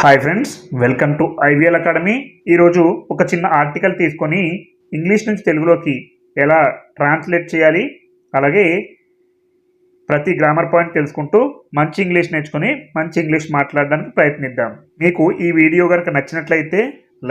Hi friends welcome to IVL academy ఈరోజు ఒక చిన్న ఆర్టికల్ తీసుకొని ఇంగ్లీష్ నుంచి తెలుగులోకి ఎలా ట్రాన్స్లేట్ చేయాలి అలాగే ప్రతి గ్రామర్ పాయింట్ తెలుసుకుంటూ మంచి ఇంగ్లీష్ నేర్చుకొని మంచి ఇంగ్లీష్ మాట్లాడడానికి ప్రయత్నిద్దాం. మీకు ఈ వీడియో కనుక నచ్చినట్లయితే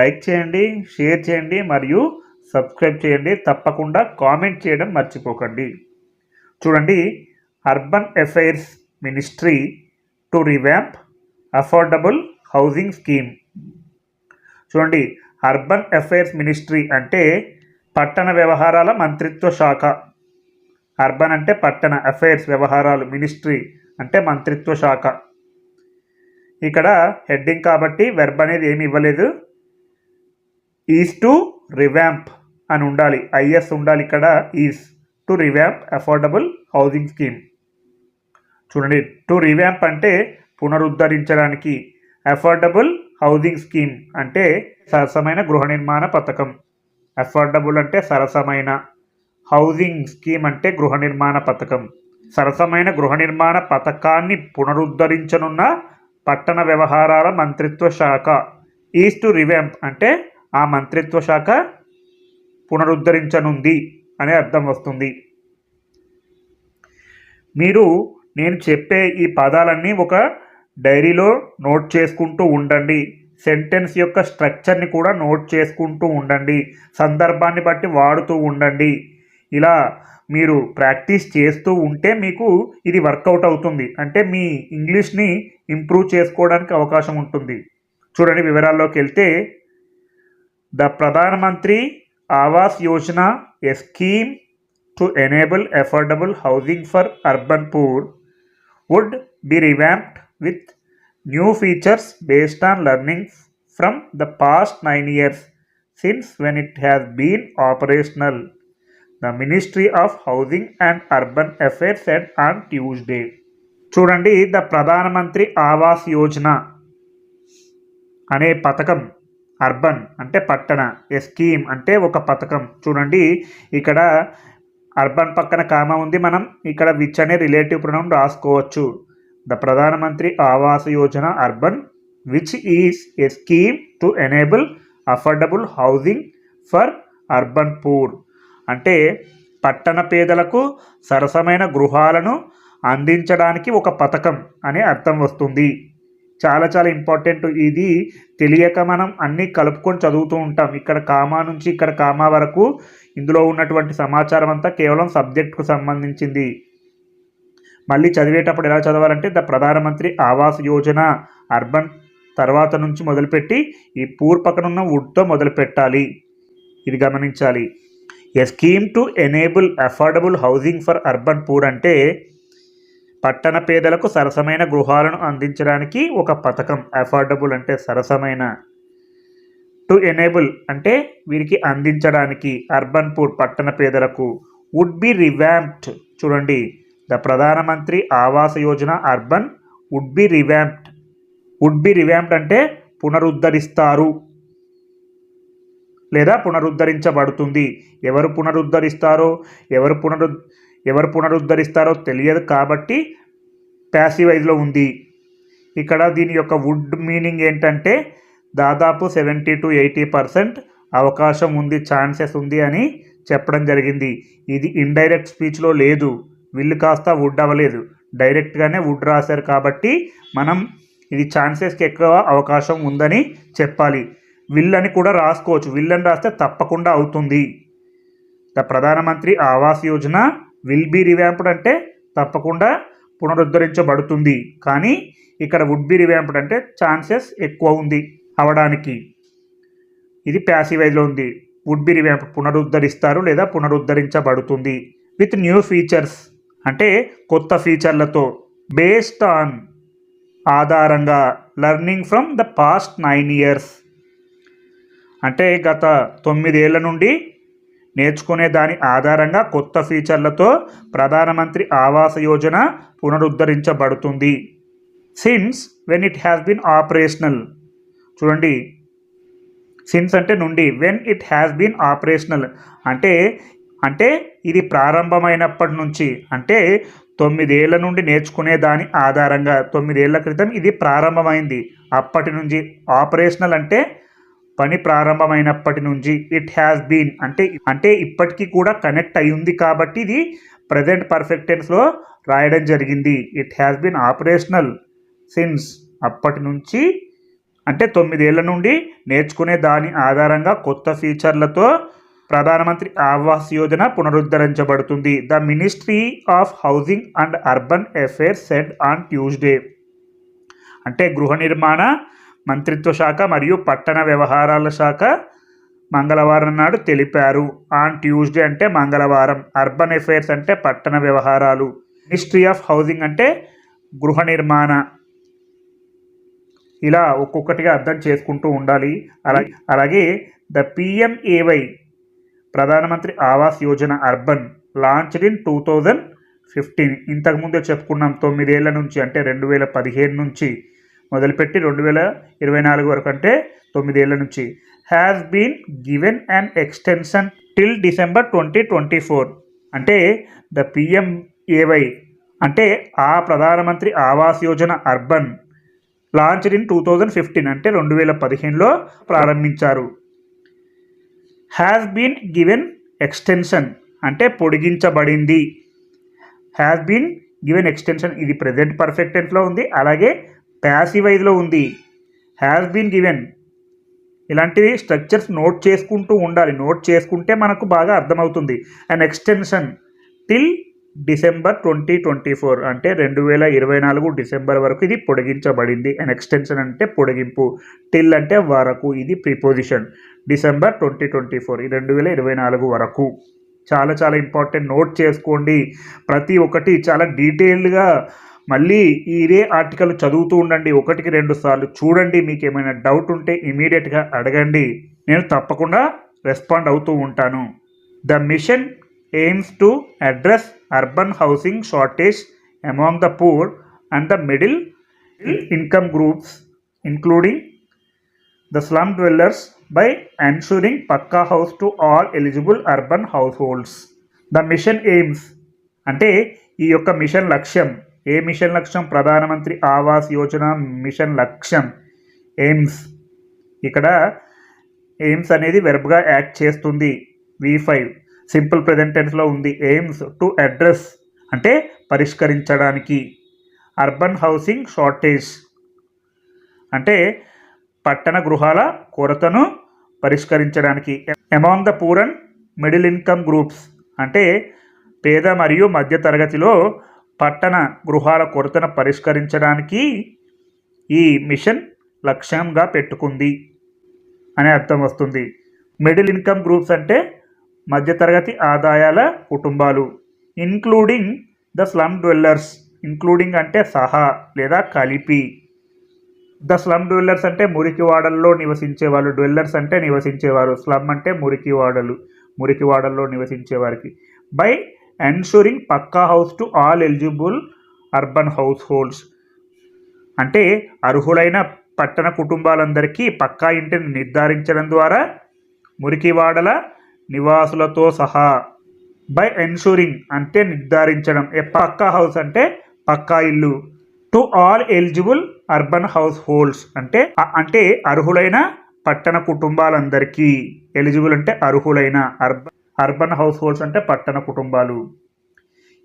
లైక్ చేయండి షేర్ చేయండి మరియు సబ్స్క్రైబ్ చేయండి. తప్పకుండా కామెంట్ చేయడం మర్చిపోకండి. చూడండి urban affairs ministry to revamp affordable housing scheme. చూడండి అర్బన్ అఫైర్స్ మినిస్ట్రీ అంటే పట్టణ వ్యవహారాల మంత్రిత్వ శాఖ. అర్బన్ అంటే పట్టణ అఫైర్స్ వ్యవహారాలు మినిస్ట్రీ అంటే మంత్రిత్వ శాఖ. ఇక్కడ హెడ్డింగ్ కాబట్టి వెర్బ్ అనేది ఏమి ఇవ్వలేదు. ఈజ్ టు రివ్యాంప్ అని ఉండాలి. ఐఎస్ ఉండాలి ఇక్కడ. Is to revamp affordable housing scheme. చూడండి టు రివ్యాంప్ అంటే పునరుద్ధరించడానికి అఫోర్డబుల్ హౌసింగ్ స్కీమ్ అంటే సరసమైన గృహ నిర్మాణ పథకం. అఫోర్డబుల్ అంటే సరసమైన. హౌసింగ్ స్కీమ్ అంటే గృహ నిర్మాణ పథకం. సరసమైన గృహ నిర్మాణ పథకాన్ని పునరుద్ధరించనున్న పట్టణ వ్యవహారాల మంత్రిత్వ శాఖ. ఈస్ట్ టు రివ్యాంప్ అంటే ఆ మంత్రిత్వ శాఖ పునరుద్ధరించనుంది అనే అర్థం వస్తుంది. మీరు నేను చెప్పే ఈ పదాలన్నీ ఒక డైరీలో నోట్ చేసుకుంటూ ఉండండి. సెంటెన్స్ యొక్క స్ట్రక్చర్ని కూడా నోట్ చేసుకుంటూ ఉండండి. సందర్భాన్ని బట్టి వాడుతూ ఉండండి. ఇలా మీరు ప్రాక్టీస్ చేస్తూ ఉంటే మీకు ఇది వర్కౌట్ అవుతుంది. అంటే మీ ఇంగ్లీష్ని ఇంప్రూవ్ చేసుకోవడానికి అవకాశం ఉంటుంది. చూడండి వివరాల్లోకి వెళ్తే the Pradhan Mantri Awas Yojana a scheme to enable affordable housing for urban poor would be revamped with new features based on learning from the past nine years since when it has been operational the ministry of housing and urban affairs and on Tuesday చూడండి the Pradhan Mantri Awas Yojana అనే పథకం urban అంటే పట్టణ ఏ scheme అంటే ఒక పథకం. చూడండి ఇక్కడ అర్బన్ పక్కన కామ ఉంది మనం ఇక్కడ విచ్ అనే రిలేటివ్ ప్రణం రాసుకోవచ్చు. The Pradhan Mantri Awas Yojana urban which is a scheme to enable affordable housing for urban poor అంటే పట్టణ పేదలకు సరసమైన గృహాలను అందించడానికి ఒక పథకం అనే అర్థం వస్తుంది. చాలా చాలా ఇంపార్టెంట్ ఇది తెలియక మనం అన్నీ కలుపుకొని చదువుతూ ఉంటాం. ఇక్కడ కామా నుంచి ఇక్కడ కామా వరకు ఇందులో ఉన్నటువంటి సమాచారం అంతా కేవలం సబ్జెక్టుకు సంబంధించింది. మళ్ళీ చదివేటప్పుడు ఎలా చదవాలంటే ద ప్రధానమంత్రి ఆవాస్ యోజన అర్బన్ తర్వాత నుంచి మొదలుపెట్టి ఈ పూర్ పక్కన ఉన్న వుడ్తో మొదలుపెట్టాలి. ఇది గమనించాలి. A scheme to enable affordable housing for urban poor అంటే పట్టణ పేదలకు సరసమైన గృహాలను అందించడానికి ఒక పథకం. అఫోర్డబుల్ అంటే సరసమైన. టు ఎనేబుల్ అంటే వీరికి అందించడానికి అర్బన్ పూర్ పట్టణ పేదలకు. వుడ్ బి రివ్యాంప్డ్ చూడండి. The Pradhan Mantri Awas Yojana urban would be revamped. Would be revamped అంటే పునరుద్ధరిస్తారు. లేదా పునరుద్ధరించబడుతుంది. ఎవరు పునరుద్ధరిస్తారో ఎవరు పునరు ఎవరు పునరుద్ధరిస్తారో తెలియదు కాబట్టి ప్యాసివైజ్లో ఉంది. ఇక్కడ దీని యొక్క వుడ్ మీనింగ్ ఏంటంటే దాదాపు సెవెంటీ టు ఎయిటీ పర్సెంట్ అవకాశం ఉంది ఛాన్సెస్ ఉంది అని చెప్పడం జరిగింది. ఇది ఇండైరెక్ట్ స్పీచ్లో లేదు. విల్లు కాస్త వుడ్ అవ్వలేదు. డైరెక్ట్గానే వుడ్ రాశారు కాబట్టి మనం ఇది ఛాన్సెస్కి ఎక్కువ అవకాశం ఉందని చెప్పాలి. విల్లని కూడా రాసుకోవచ్చు. విల్లని రాస్తే తప్పకుండా అవుతుంది. The Pradhan Mantri Awas Yojana will be revamped అంటే తప్పకుండా పునరుద్ధరించబడుతుంది. కానీ ఇక్కడ వుడ్ బి రివ్యాంప్డ్ అంటే ఛాన్సెస్ ఎక్కువ ఉంది అవడానికి. ఇది ప్యాసివైజ్లో ఉంది. వుడ్ బి రివ్యాంప్ పునరుద్ధరిస్తారు లేదా పునరుద్ధరించబడుతుంది. With new features. అంటే కొత్త ఫీచర్లతో బేస్డ్ ఆన్ ఆధారంగా learning from the past nine years అంటే గత తొమ్మిదేళ్ళ నుండి నేర్చుకునే దాని ఆధారంగా కొత్త ఫీచర్లతో ప్రధానమంత్రి ఆవాస యోజన పునరుద్ధరించబడుతుంది. Since when it has been operational చూడండి. సిన్స్ అంటే నుండి. When it has been operational అంటే అంటే ఇది ప్రారంభమైనప్పటి నుంచి అంటే తొమ్మిదేళ్ళ నుండి నేర్చుకునే దాని ఆధారంగా తొమ్మిదేళ్ళ క్రితం ఇది ప్రారంభమైంది. అప్పటి నుంచి ఆపరేషనల్ అంటే పని ప్రారంభమైనప్పటి నుంచి ఇట్ హ్యాస్ బీన్ అంటే అంటే ఇప్పటికీ కూడా కనెక్ట్ అయ్యింది కాబట్టి ఇది ప్రజెంట్ పర్ఫెక్ట్ టెన్స్లో రాయడం జరిగింది. It has been operational since అప్పటి నుంచి అంటే తొమ్మిదేళ్ళ నుండి నేర్చుకునే దాని ఆధారంగా కొత్త ఫీచర్లతో Pradhan Mantri Awas Yojana పునరుద్ధరించబడుతుంది. The ministry of housing and urban affairs said on Tuesday. అంటే గృహ నిర్మాణ మంత్రిత్వ శాఖ మరియు పట్టణ వ్యవహారాల శాఖ మంగళవారం నాడు తెలిపారు. ఆన్ ట్యూస్డే అంటే మంగళవారం. అర్బన్ అఫైర్స్ అంటే పట్టణ వ్యవహారాలు. మినిస్ట్రీ ఆఫ్ హౌసింగ్ అంటే గృహ నిర్మాణ. ఇలా ఒక్కొక్కటిగా అర్థం చేసుకుంటూ ఉండాలి. అలాగే అలాగే the PMAY Pradhan Mantri Awas Yojana urban launched in two thousand fifteen. ఇంతకుముందే చెప్పుకున్నాం తొమ్మిదేళ్ళ నుంచి అంటే రెండు వేల పదిహేను నుంచి మొదలుపెట్టి రెండు వేల ఇరవై నాలుగు వరకు అంటే తొమ్మిదేళ్ళ నుంచి. Has been given and extension till December twenty twenty four అంటే ద పిఎంఏవై అంటే ఆ Pradhan Mantri Awas Yojana urban launched in two thousand fifteen అంటే రెండు వేల పదిహేనులో ప్రారంభించారు. హ్యాస్ బీన్ గివెన్ ఎక్స్టెన్షన్ అంటే పొడిగించబడింది. హ్యాస్ బీన్ గివెన్ ఎక్స్టెన్షన్ ఇది ప్రజెంట్ పర్ఫెక్ట్ టెన్స్లో ఉంది. అలాగే ప్యాసివైజ్లో ఉంది. హ్యాస్ బీన్ గివెన్ ఇలాంటివి స్ట్రక్చర్స్ నోట్ చేసుకుంటూ ఉండాలి. నోట్ చేసుకుంటే మనకు బాగా అర్థమవుతుంది. And extension till December twenty twenty four అంటే రెండు వేల ఇరవై నాలుగు డిసెంబర్ వరకు ఇది పొడిగించబడింది. అండ్ ఎక్స్టెన్షన్ అంటే పొడిగింపు. టిల్ అంటే వరకు. ఇది preposition December twenty twenty four. ఈ రెండు వేల ఇరవై నాలుగు వరకు. చాలా చాలా ఇంపార్టెంట్ నోట్ చేసుకోండి. ప్రతి ఒక్కటి చాలా డీటెయిల్డ్గా మళ్ళీ ఇదే ఆర్టికల్ చదువుతూ ఉండండి. ఒకటికి రెండు సార్లు చూడండి. మీకు ఏమైనా డౌట్ ఉంటే ఇమీడియట్గా అడగండి. నేను తప్పకుండా రెస్పాండ్ అవుతూ ఉంటాను. The mission aims to address urban housing shortage among the poor and the middle income groups including the slum dwellers by ensuring Pakka house to all eligible urban households. The mission aims అంటే ఈ యొక్క machine లక్ష్యం ఏ mission లక్ష్యం? ప్రధానమంత్రి Awas Yojana mission లక్ష్యం aims ఇక్కడ aims అనేది వెర్బ్గా యాక్ట్ చేస్తుంది. వి ఫైవ్ సింపుల్ ప్రజెంట్ టెన్స్లో ఉంది. ఎయిమ్స్ టు అడ్రస్ అంటే పరిష్కరించడానికి. అర్బన్ హౌసింగ్ షార్టేజ్ అంటే పట్టణ గృహాల కొరతను పరిష్కరించడానికి. Among the poor and middle income groups అంటే పేద మరియు మధ్య తరగతిలో పట్టణ గృహాల కొరతను పరిష్కరించడానికి ఈ మిషన్ లక్ష్యంగా పెట్టుకుంది. అనే అర్థం వస్తుంది. మిడిల్ ఇన్కమ్ గ్రూప్స్ అంటే మధ్యతరగతి ఆదాయాల కుటుంబాలు including the slum dwellers including అంటే సహా లేదా కలిపి. ద స్లమ్ డ్వెల్లర్స్ అంటే మురికివాడల్లో నివసించేవాళ్ళు. డ్వెల్లర్స్ అంటే నివసించేవారు. స్లమ్ అంటే మురికివాడలు. మురికివాడల్లో నివసించేవారికి. By ensuring pucca house to all eligible urban households అంటే అర్హులైన పట్టణ కుటుంబాలందరికీ పక్కా ఇంటిని నిర్ధారించడం ద్వారా మురికివాడల నివాసులతో సహా. బై ఎన్షూరింగ్ అంటే నిర్ధారించడం. ఏ పక్కా హౌస్ అంటే పక్కా ఇల్లు. To all eligible urban households అంటే అంటే అర్హులైన పట్టణ కుటుంబాలందరికీ. ఎలిజిబుల్ అంటే అర్హులైన అర్బన్ అర్బన్ హౌస్ హోల్డ్స్ అంటే పట్టణ కుటుంబాలు.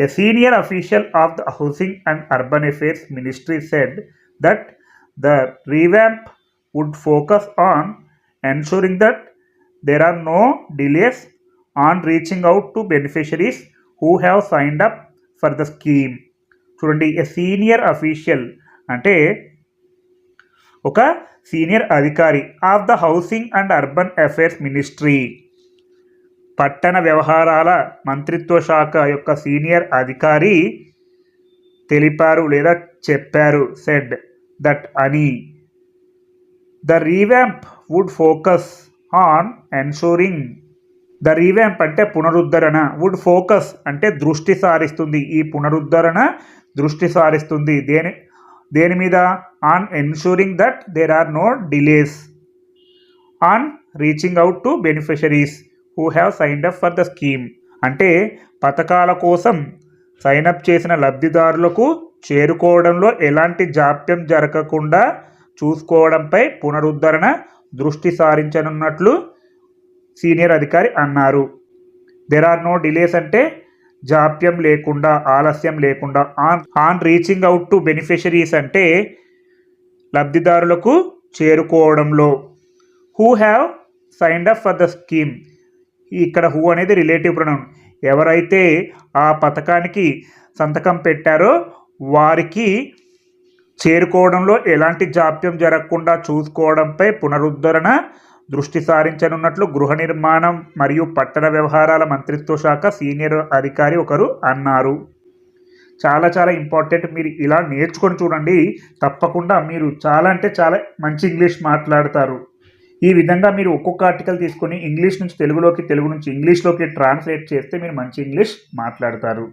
A senior official of the housing and urban affairs ministry said that the revamp would focus on ensuring that there are no delays on reaching out to beneficiaries who have signed up for the scheme చూడండి a senior official అంటే ఒక senior అధికారి of the housing and urban affairs ministry పట్టణ వ్యవహారాల మంత్రిత్వ శాఖ యొక్క senior అధికారి తెలిపారు లేదా చెప్పారు సెడ్ దట్ అని. The revamp would focus on ensuring the revamp అంటే పునరుద్ధరణ. వుడ్ ఫోకస్ అంటే దృష్టి సారిస్తుంది. ఈ పునరుద్ధరణ దృష్టి సారిస్తుంది. దేని దేని మీద? On ensuring that there are no delays on reaching out to beneficiaries who have signed up for the scheme అంటే పథకాల కోసం సైన్ అప్ చేసిన లబ్ధిదారులకు చేరుకోవడంలో ఎలాంటి జాప్యం జరగకుండా చూసుకోవడంపై పునరుద్ధరణ దృష్టి సారించనున్నట్లు సీనియర్ అధికారి అన్నారు. దెర్ ఆర్ నో డిలేస్ అంటే జాప్యం లేకుండా ఆలస్యం లేకుండా on on reaching out to beneficiaries అంటే లబ్ధిదారులకు చేరుకోవడంలో. Who have signed up for the scheme ఇక్కడ హూ అనేది రిలేటివ్ ప్రణం ఎవరైతే ఆ పథకానికి సంతకం పెట్టారో వారికి చేరుకోవడంలో ఎలాంటి జాప్యం జరగకుండా చూసుకోవడంపై పునరుద్ధరణ దృష్టి సారించనున్నట్లు గృహ నిర్మాణం మరియు పట్టణ వ్యవహారాల మంత్రిత్వ శాఖ సీనియర్ అధికారి ఒకరు అన్నారు. చాలా చాలా ఇంపార్టెంట్ మీరు ఇలా నేర్చుకొని చూడండి. తప్పకుండా మీరు చాలా అంటే చాలా మంచి ఇంగ్లీష్ మాట్లాడతారు. ఈ విధంగా మీరు ఒక్కొక్క ఆర్టికల్ తీసుకొని ఇంగ్లీష్ నుంచి తెలుగులోకి తెలుగు నుంచి ఇంగ్లీష్లోకి ట్రాన్స్లేట్ చేస్తే మీరు మంచి ఇంగ్లీష్ మాట్లాడతారు.